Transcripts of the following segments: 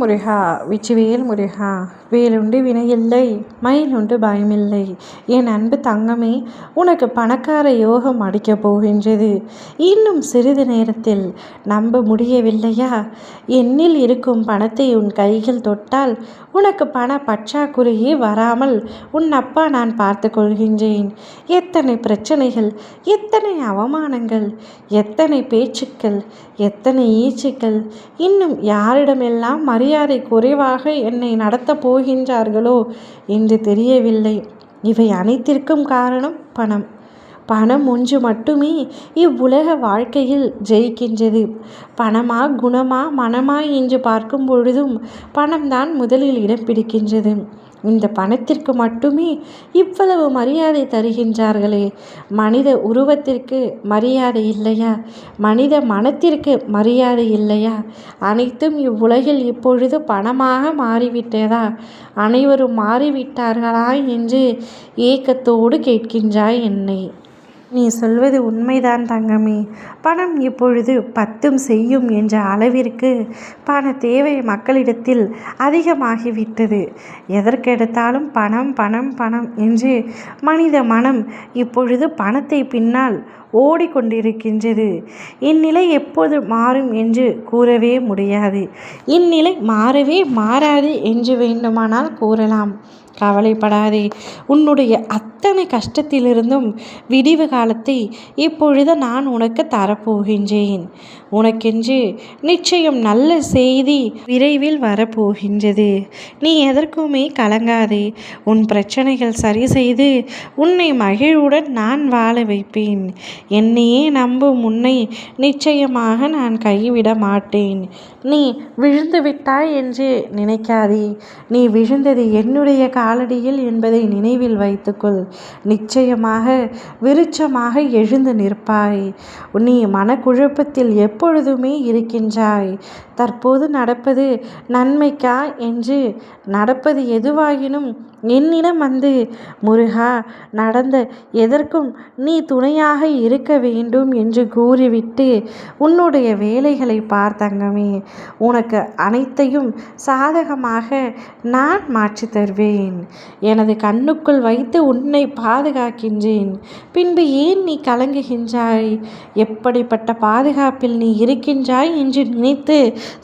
முருகா விச்சுவேல் முருகா வேலுண்டு வினையில்லை மயிலுண்டு பயமில்லை. என் அன்பு தங்கமே உனக்கு பணக்கார யோகம் அடிக்கப் போகின்றது. இன்னும் சிறிது நேரத்தில் நம்ப முடியவில்லையா? என்னில் இருக்கும் பணத்தை உன் கைகள் தொட்டால் உனக்கு பண பற்றாக்குறையே வராமல் உன் அப்பா நான் பார்த்து கொள்கின்றேன். எத்தனை பிரச்சனைகள் எத்தனை அவமானங்கள் எத்தனை பேச்சுக்கள் எத்தனை ஈச்சுக்கள் இன்னும் யாரிடமெல்லாம் மரியாதை குறைவாக என்னை நடத்தப் போகின்றார்களோ என்று தெரியவில்லை. இவை அனைத்திற்கும் காரணம் பணம். பணம் ஒன்று மட்டுமே இவ்வுலக வாழ்க்கையில் ஜெயிக்கின்றது. பணமா குணமா மனமா என்று பார்க்கும் பொழுதும் பணம்தான் முதலில் இடம் பிடிக்கின்றது. இந்த பணத்திற்கு மட்டுமே இவ்வளவு மரியாதை தருகின்றார்களே. மனித உருவத்திற்கு மரியாதை இல்லையா? மனித மனத்திற்கு மரியாதை இல்லையா? அனைத்தும் இவ்வுலகில் இப்பொழுது பணமாக மாறிவிட்டதா? அனைவரும் மாறிவிட்டார்களா என்று ஏக்கத்தோடு கேட்கின்றாய் என்னை. நீ சொல்வது உண்மைதான் தங்கமே. பணம் இப்பொழுது பத்தும் செய்யும் என்ற அளவிற்கு பண தேவை மக்களிடத்தில் அதிகமாகிவிட்டது. எதற்கெடுத்தாலும் பணம் பணம் பணம் என்று மனித மனம் இப்பொழுது பணத்தை பின்னால் ஓடிக்கொண்டிருக்கின்றது. இந்நிலை எப்போது மாறும் என்று கூறவே முடியாது. இந்நிலை மாறவே மாறாது என்று வேண்டுமானால் கூறலாம். கவலைப்படாதே. உன்னுடைய அத்தனை கஷ்டத்திலிருந்தும் விடிவு காலத்தை இப்பொழுது நான் உனக்கு தரப்போகின்றேன். உனக்கென்று நிச்சயம் நல்ல செய்தி விரைவில் வரப்போகின்றது. நீ எதற்குமே கலங்காதே. உன் பிரச்சனைகள் சரி செய்து உன்னை மகிழ்வுடன் நான் வாழ வைப்பேன். என்னையே நம்பும் முன்னை நிச்சயமாக நான் கைவிட மாட்டேன். நீ விழுந்து விட்டாய் என்று நினைக்காதே. நீ விழுந்தது என்னுடைய காலடியில் என்பதை நினைவில் வைத்துக்கொள். நிச்சயமாக விருட்சமாக எழுந்து நிற்பாய். நீ மனக்குழப்பத்தில் எப்பொழுதுமே இருக்கின்றாய். தற்போது நடப்பது நன்மைக்கா என்று நடப்பது எதுவாயினும் என்னிடம் வந்து முருகா நடந்த எதற்கும் நீ துணையாக இரு. இருக்க வேண்டும் என்று கூறிவிட்டு உன்னுடைய வேலைகளை பார்த்தங்கமே உனக்கு அனைத்தையும் சாதகமாக நான் மாற்றி தருவேன். எனது கண்ணுக்குள் வைத்து உன்னை பாதுகாக்கின்றேன். பின்பு ஏன் நீ கலங்குகின்றாய்? எப்படிப்பட்ட பாதுகாப்பில் நீ இருக்கின்றாய் என்று நினைத்து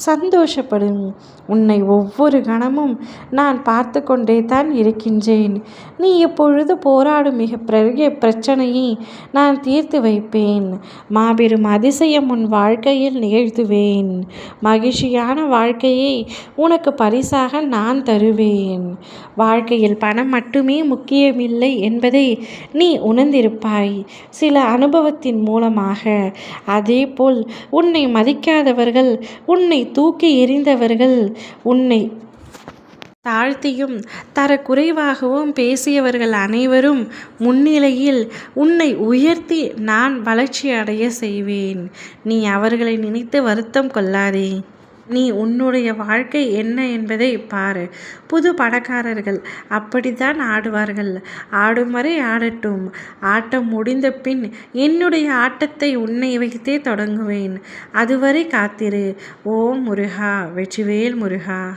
சந்தோஷப்படும். உன்னை ஒவ்வொரு கணமும் நான் பார்த்து கொண்டே தான் இருக்கின்றேன். நீ இப்பொழுது போராடும் மிக பெரிய பிரச்சனையை நான் தீர்த்து வைப்பேன். மாபெரும் அதிசயம் உன் வாழ்க்கையில் நிகழ்த்துவேன். மகிழ்ச்சியான வாழ்க்கையை உனக்கு பரிசாக நான் தருவேன். வாழ்க்கையில் பணம் மட்டுமே முக்கியமில்லை என்பதை நீ உணர்ந்திருப்பாய். சில அனுபவத்தின் மூலமாக. அதேபோல் உன்னை மதிக்காதவர்கள் உன்னை தூக்கி எறிந்தவர்கள் உன்னை தாழ்த்தியும் தரக்குறைவாகவும் பேசியவர்கள் அனைவரும் முன்னிலையில் உன்னை உயர்த்தி நான் வளர்ச்சி அடைய செய்வேன். நீ அவர்களை நினைத்து வருத்தம் கொள்ளாதே. நீ உன்னுடைய வாழ்க்கை என்ன என்பதை பாரு. புது பணக்காரர்கள் அப்படித்தான் ஆடுவார்கள். ஆடும் வரை ஆடட்டும். ஆட்டம் முடிந்த பின் என்னுடைய ஆட்டத்தை உன்னை வைத்தே தொடங்குவேன். அதுவரை காத்திரு. ஓம் முருகா. வெற்றிவேல் முருகா.